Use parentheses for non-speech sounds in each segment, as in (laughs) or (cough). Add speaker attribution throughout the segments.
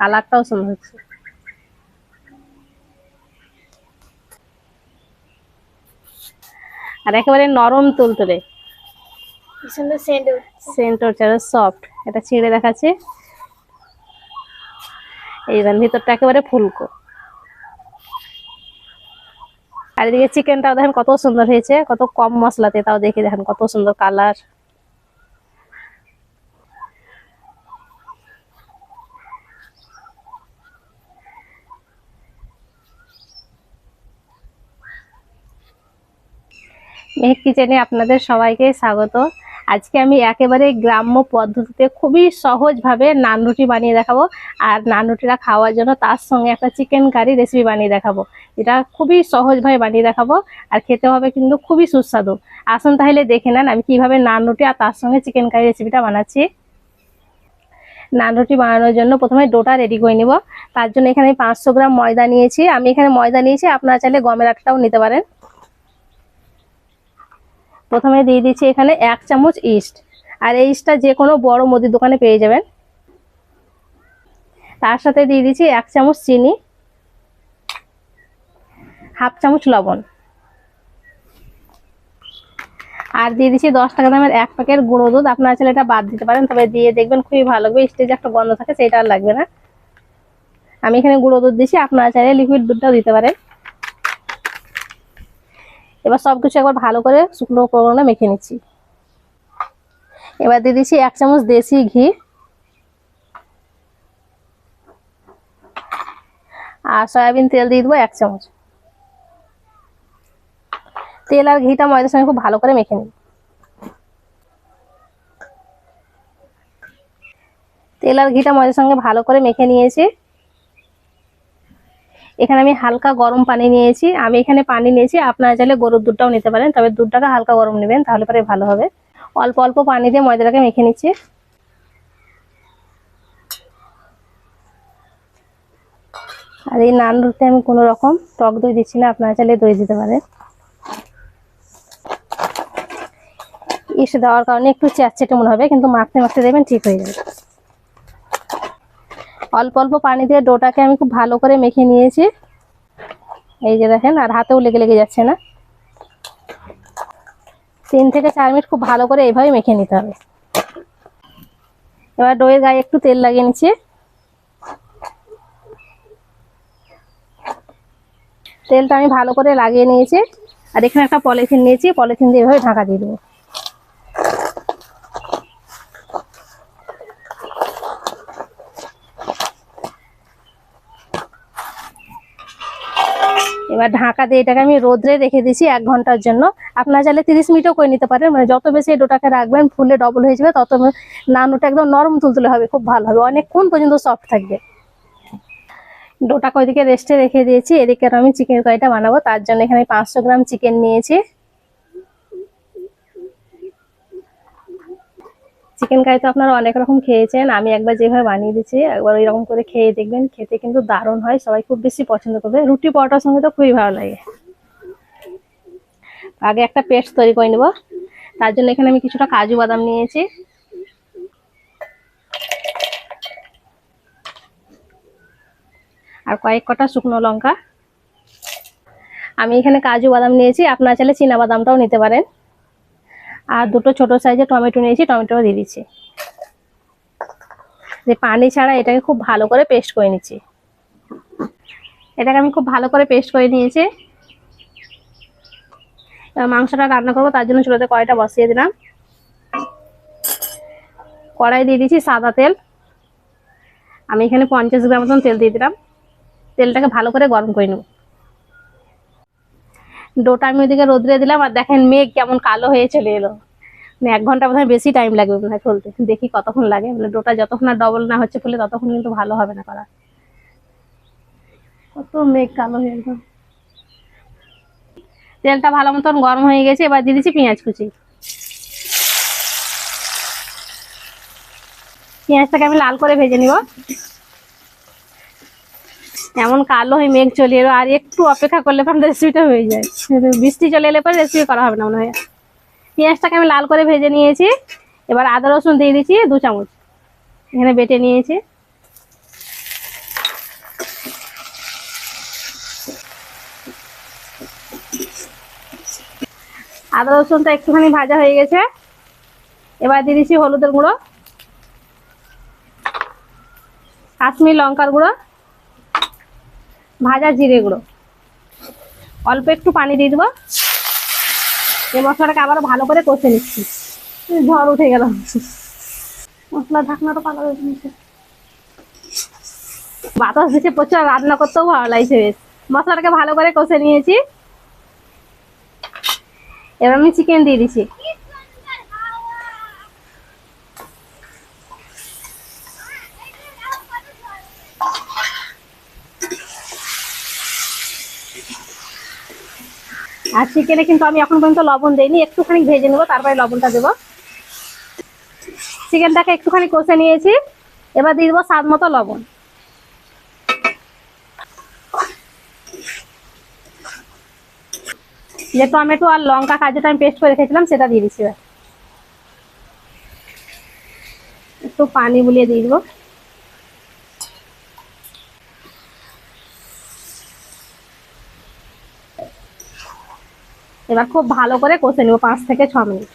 Speaker 1: কালারটাও সুন্দর হচ্ছে। আর একেবারে নরম তুলতুলে।
Speaker 2: সুন্দর সেন্ট
Speaker 1: সেন্ট হচ্ছে সফট এটা ছিঁড়ে দেখাচ্ছে। এই ভিতরটা একেবারে ফুলকো। আর এদিকে চিকেনটাও দেখেন কত সুন্দর হয়েছে কত কম মশলাতে তাও দেখে দেখেন কত সুন্দর কালার মেহেক কিচেনে আপনাদের সবাইকে স্বাগত। আজকে আমি একেবারে গ্রাম্য পদ্ধতিতে খুবই সহজভাবে নান রুটি বানিয়ে দেখাবো আর নান রুটিটা খাওয়ার জন্য তার সঙ্গে একটা চিকেন কারি রেসিপি বানিয়ে দেখাবো। এটা খুবই সহজভাবে বানিয়ে দেখাবো আর খেতে হবে কিন্তু খুবই সুস্বাদু। আসুন তাহলে দেখে নেন আমি কীভাবে নান রুটি আর তার সঙ্গে চিকেন কারি রেসিপিটা বানাচ্ছি। নান রুটি বানানোর জন্য প্রথমে ডোটা রেডি করে নিব। তার জন্য এখানে পাঁচশো গ্রাম ময়দা নিয়েছি। আমি এখানে ময়দা নিয়েছি, আপনারা চাইলে গমের আটাটাও নিতে পারেন। প্রথমে দিয়ে দিচ্ছি এখানে এক চামচ ইস্ট। আর এই ইস্টটা যে কোনো বড় মুদির দোকানে পেয়ে যাবেন। তার সাথে দিয়ে দিচ্ছি এক চামচ চিনি, হাফ চামচ লবণ। আর দিয়ে দিচ্ছি দশ টাকা দামের এক প্যাকেট গুঁড়ো দুধ। আপনারা চাইলে এটা বাদ দিতে পারেন, তবে দিয়ে দেখবেন খুবই ভালো লাগবে। স্টেজে একটা গন্ধ থাকে, সেটা আর লাগবে না। আমি এখানে গুঁড়ো দুধ দিচ্ছি। আপনারা চাইলে লিকুইড দুধটাও দিতে পারেন। এবার সবকিছু একবার ভালো করে শুকনো উপকরণে মেখে নিচ্ছি। এবার দিয়ে দিচ্ছি এক চামচ দেশি ঘি। আর সয়াবিন তেল দিয়ে দেবো এক চামচ। তেল আর ঘিটা ময়দার সঙ্গে খুব ভালো করে মেখে নিই। তেল আর ঘিটা ময়দার সঙ্গে ভালো করে মেখে নিয়েছি। এখানে আমি হালকা গরম পানি নিয়েছি। আমি এখানে পানি নিয়েছি, আপনারা চাইলে গরুর দুধটাও নিতে পারেন, তবে দুধটাকে হালকা গরম নেবেন, তাহলে পরে ভালো হবে। অল্প অল্প পানি দিয়ে ময়দাটাকে মেখে নিচ্ছি। আর এই নান রুটিতে আমি কোনো রকম টক দই দিচ্ছি না, আপনারা চাইলে দই দিতে পারেন। ইসে, দেওয়ার কারণে একটু চ্যাটচেটে মনে হবে, কিন্তু মাখতে মাখতে দেবেন ঠিক হয়ে যাবে। অল্প অল্প পানি দিয়ে ডোটাকে আমি খুব ভালো করে মেখে নিয়েছি। এই যে দেখেন, আর হাতেও লেগে লেগে যাচ্ছে না। তিন থেকে চার মিনিট খুব ভালো করে এইভাবে মেখে নিতে হবে। এবার ডোয়ের গায়ে একটু তেল লাগিয়ে নিচ্ছি। তেলটা আমি ভালো করে লাগিয়ে নিয়েছি। আর এখানে একটা পলিথিন নিয়েছি, পলিথিন দিয়ে এভাবে ঢাকা দিয়ে দেবো। এবার ঢাকা দিয়ে এটাকে আমি রোদ্রে রেখে দিয়েছি এক ঘণ্টার জন্য। আপনার চাইলে তিরিশ মিনিটও করে নিতে পারেন। মানে যত বেশি ডোটাকে রাখবেন, ফুলে ডবল হয়ে যাবে, তত নানুটা একদম নরম তুলতুলে হবে, খুব ভালো হবে। অনেকক্ষণ পর্যন্ত সফট থাকবে। ডোটাকে ওইদিকে রেস্টে রেখে দিয়েছি। এদিকে আমি চিকেন কড়াইটা বানাবো। তার জন্য এখানে পাঁচশো গ্রাম চিকেন নিয়েছি। চিকেন কারি তো আপনারা অনেক রকম খেয়েছেন। আমি একবার যেভাবে বানিয়ে দিচ্ছি, একবার ওই রকম করে খেয়ে দেখবেন। খেতে কিন্তু দারুণ হয়, সবাই খুব বেশি পছন্দ করবে। রুটি পরোটার সঙ্গে তো খুবই ভালো লাগে। আগে একটা পেস্ট তৈরি করে নেব। তার জন্য এখানে আমি কিছুটা কাজু বাদাম নিয়েছি। আর কয়েক কটা শুকনো লঙ্কা। আমি এখানে কাজু বাদাম নিয়েছি। আপনারা চাইলে চীনা বাদামটাও নিতে পারেন। আর দুটো ছোট সাইজের টমেটো নিয়েছি টমেটো দিয়ে দিচ্ছি। যে পানি ছাড়া এটাকে খুব ভালো করে পেস্ট করে নিচ্ছি। এটাকে আমি খুব ভালো করে পেস্ট করে নিয়েছি। মাংসটা রান্না করব, তার জন্য চুলোতে কড়াইটা বসিয়ে দিলাম। কড়াই দিয়ে দিচ্ছি সাদা তেল। আমি এখানে পঞ্চাশ গ্রাম মতন তেল দিয়ে দিলাম। তেলটাকে ভালো করে গরম করে নেব। ডোটা আমি ওইদিকে রোদ্রে দিলাম আর দেখেন মেঘ কেমন কালো হয়ে চলে এলো। মানে এক ঘণ্টা বোধহয় বেশি টাইম লাগবে মনে চলতে দেখি কতক্ষণ লাগে। মানে ডোটা যতক্ষণ আর ডবল না হচ্ছে ফুলে ততক্ষণ কিন্তু ভালো হবে না করা। কত মেঘ কালো হয়ে একদম তেলটা ভালো মতন গরম হয়ে গেছে, এবার দিয়ে দিচ্ছি পেঁয়াজ কুচি। পেঁয়াজটাকে আমি লাল করে ভেজে নিব। এমন কালো হয়ে মেঘ চলে এলো, আর একটু অপেক্ষা করলে পরে রেসিপিটা হয়ে যায়। বৃষ্টি চলে এলে পরে রেসিপি করা হবে না মনে হয়। পেঁয়াজটাকে আমি লাল করে ভেজে নিয়েছি। এবার আদা রসুন দিয়ে দিচ্ছি দু চামচ। এখানে বেটে নিয়েছি। আদা রসুনটা একটুখানি ভাজা হয়ে গেছে। এবার দিয়ে দিচ্ছি হলুদের গুঁড়ো, কাশ্মীর লঙ্কার গুঁড়ো ভাজা জিরে গুঁড়ো। অল্প একটু পানি দিয়ে দেবো। এই মশলাটাকে আবার ভালো করে কষে নিচ্ছি। ঝড় উঠে গেল। মশলা ঢাকনাটা পালা হয়েছে বাতাস দিচ্ছে প্রচুর রান্না করতেও ভালো লাগছে বেশ। মশলাটাকে ভালো করে কষে নিয়েছি। এবার আমি চিকেন দিয়ে দিচ্ছি। আর চিকেনে কিন্তু আমি এখন পর্যন্ত লবণ দেইনি, একটুখানি ভেজে নেব, তারপরে লবণটা দেবো। চিকেনটাকে একটুখানি কষে নিয়েছি, এবার দিয়ে দেবো স্বাদ মতো লবণ। যে টমেটো আর লঙ্কা কাজুটা আমি পেস্ট করে রেখেছিলাম, সেটা দিয়ে দিচ্ছি। একটু পানি বুলিয়ে দিয়ে দেবো। এবার খুব ভালো করে কষে নেব পাঁচ থেকে ছ মিনিট।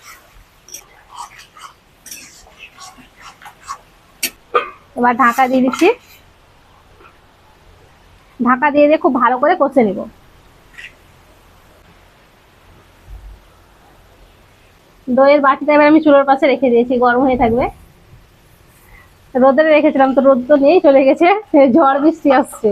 Speaker 1: এবার ঢাকা দিয়ে দিচ্ছি। ঢাকা দিয়ে দিয়ে খুব ভালো করে কষে নেব। দইয়ের বাটিটা এবার আমি চুলোর পাশে রেখে দিয়েছি, গরম হয়ে থাকবে। রোদে রেখেছিলাম তো রোদ তো নেই, চলে গেছে, ঝড় বৃষ্টি আসছে।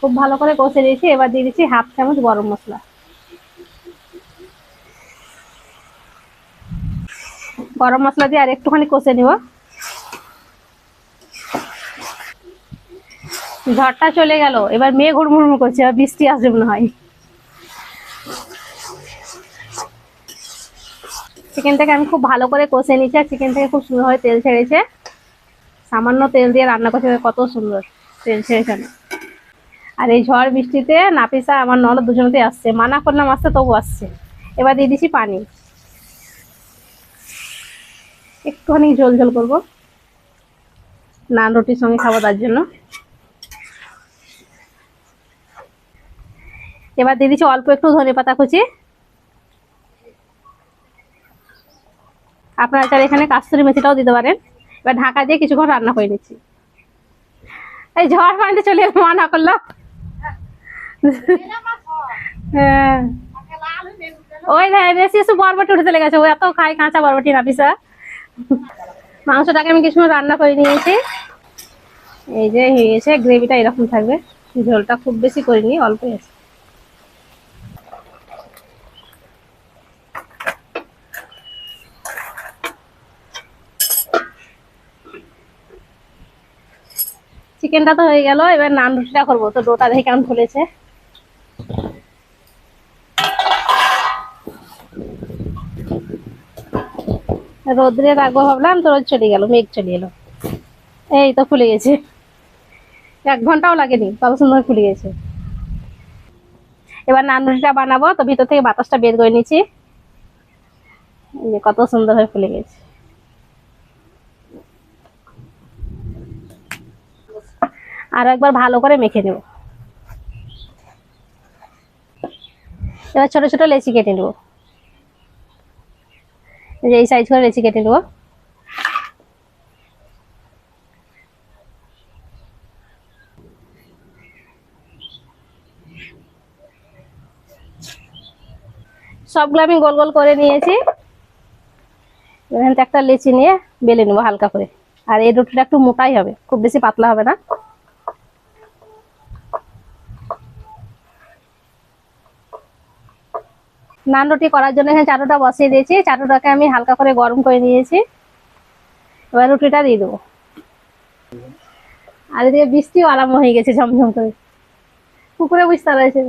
Speaker 1: খুব ভালো করে কষে দিয়েছি এবার দিয়ে দিচ্ছি হাফ চামচ গরম মশলা। গরম মশলা দিয়ে আর একটুখানি কষে নিব। ঝড়টা চলে গেল, এবার মেয়ে হুড়মুড়মু করছে, এবার বৃষ্টি আসবে মনে হয়। চিকেনটাকে আমি খুব ভালো করে কষে নিচ্ছি আর চিকেন থেকে খুব সুন্দরভাবে তেল ছেড়েছে। সামান্য তেল দিয়ে রান্না করছে, কত সুন্দর তেল ছেড়েছে। আর এই ঝড় বৃষ্টিতে নাপিসা আমার ননদ দুজনতেই আসছে। মানা করলাম আসতে তবু আসছে। এবার দিয়ে দিছি পানি। একটুখানি ঝোল ঝোল করব। নান রুটির সঙ্গে খাব তার জন্য। এবার দিয়ে দিচ্ছি অল্প একটু ধনে পাতা কুচি। আপনারা চাইলে এখানে কাস্তুরি মেথিটাও দিতে পারেন। এবার ঢাকা দিয়ে কিছুক্ষণ রান্না করে নিচ্ছি। এই ঝড় পানিতে চলে মানা করল হ্যাঁ (laughs) ওই একটু বরবটি উঠে চলে গেছে। ও এত খাই কাঁচা বরবটি না মাংসটাকে আমি কিছু রান্না করে নিয়েছি। এই যে, হয়ে গেছে, গ্রেভিটা এরকম থাকবে। ঝোলটা খুব বেশি করিনি অল্প আছে। চিকেনটা তো হয়ে গেল, এবার নান রুটিটা করব। তো ডোটা দেখে কেমন ফুলেছে রোদ্রে রাখব ভাবলাম, তো রোদ চলে গেল, মেঘ চলে এলো। এই তো ফুলে গেছে। এক ঘন্টাও লাগেনি কত সুন্দর ফুলে গেছে। এবার নান রুটিটা বানাবো, তো ভিতর থেকে বাতাসটা বের করে নিচ্ছি। কত সুন্দর হয়ে ফুলে গেছে। আর একবার ভালো করে মেখে নেব। এবার ছোট ছোট লেচি কেটে নেব। এই সাইজ করে লেচি কেটে নেব। সবগুলো আমি গোল গোল করে নিয়েছি। এখান থেকে একটা লেচি নিয়ে বেলে নেব হালকা করে। আর এই রুটিটা একটু মোটাই হবে, খুব বেশি পাতলা হবে না। নান রুটি করার জন্য এখানে চাটুটা বসিয়ে দিয়েছি। চাটুটাকে আমি হালকা করে গরম করে নিয়েছি। এবার রুটিটা দিয়ে দেবো। আর এদিকে বৃষ্টিও আরাম হয়ে গেছে ঝমঝম করে। পুকুরে বুঝতে রয়েছে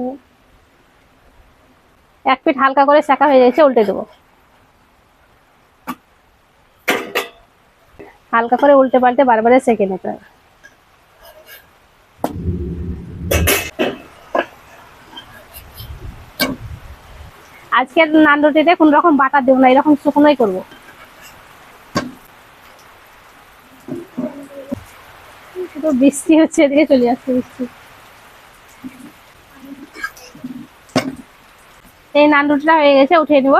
Speaker 1: এক পিঠ হালকা করে শাঁকা হয়ে গেছে, উল্টে দেবো। হালকা করে উল্টে পাল্টে বারবারে সেঁকে নিতে হবে আজকের নান রুটিতে কোন রকম বাটা দেবো না, এরকম শুকনোই করব। শুধু বৃষ্টি হচ্ছে, এদিকে চলে যাচ্ছে বৃষ্টি। এই নান রুটিটা হয়ে গেছে, উঠিয়ে নিব।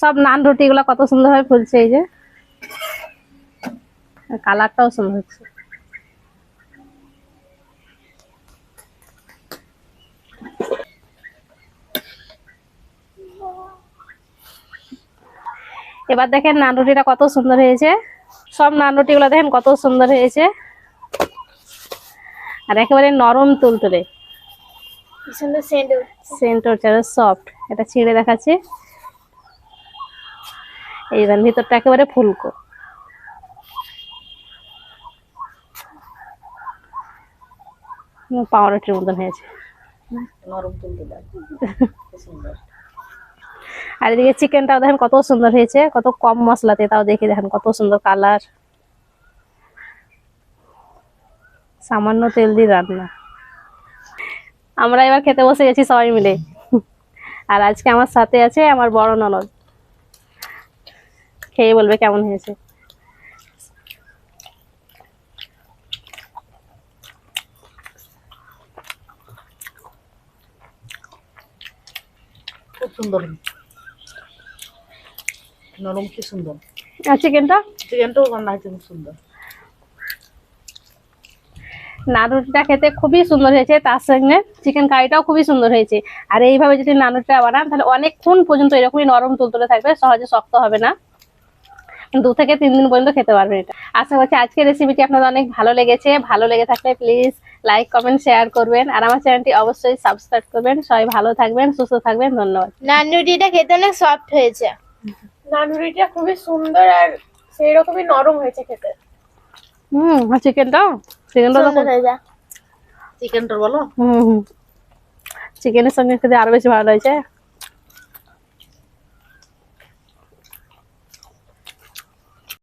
Speaker 1: সব নান রুটি গুলো কত সুন্দর ভাবে ফুলছে এই যে। কালারটাও সুন্দর হচ্ছে। এবার দেখেন নান রুটিটা কত সুন্দর হয়েছে। সব নান রুটি গুলো দেখেন কত সুন্দর হয়েছে। আর একেবারে নরম তুলতুলে।
Speaker 2: সেন্ট
Speaker 1: সফট এটা ছিঁড়ে দেখাচ্ছি। এইবার ভিতরটা একেবারে ফুলকো। পাউরুটির মতন হয়েছে।
Speaker 3: নরম তুলতে সুন্দর।
Speaker 1: আর এদিকে চিকেনটাও দেখেন কত সুন্দর হয়েছে কত কম মশলাতে তাও দেখে দেখেন কত সুন্দর কালার। সামান্য তেল দিয়ে রান্না। আমরা এবার খেতে বসে গেছি সবাই মিলে। আর আজকে আমার সাথে আছে আমার বড় ননদ। খেয়ে বলবে কেমন হয়েছে।
Speaker 3: খুব সুন্দর। নরম কি সুন্দর?
Speaker 1: আর চিকেনটা?
Speaker 3: চিকেনটাও রান্না হয়েছে খুব সুন্দর।
Speaker 1: নাড়ুটিটা খেতে খুবই সুন্দর হয়েছে তার সঙ্গে চিকেন কারিটাও খুবই সুন্দর হয়েছে। আর এইভাবে যদি নাড়ুটা বানান তাহলে অনেকক্ষণ পর্যন্ত এরকমই নরম তুলতুলে থাকবে সহজে শক্ত হবে না। দু থেকে তিন দিন পর্যন্ত খেতে পারবেন এটা। আশা করছি আজকের রেসিপিটি আপনাদের অনেক ভালো লেগেছে। ভালো লেগে থাকলে প্লিজ লাইক কমেন্ট শেয়ার করবেন। আর আমার চ্যানেলটি অবশ্যই সাবস্ক্রাইব করবেন। সবাই ভালো থাকবেন সুস্থ থাকবেন। ধন্যবাদ।
Speaker 2: নান রুটিটা খেতে অনেক সফট হয়েছে। নান রুটিটা খুবই সুন্দর আর সেই রকমই নরম হয়েছে খেতে।
Speaker 1: হুম তো খুব-
Speaker 2: হয়েছে।
Speaker 3: চিকেনটা বলো?
Speaker 1: হুম হুম। চিকেনের সঙ্গে খেতে আরও বেশি ভালো হয়েছে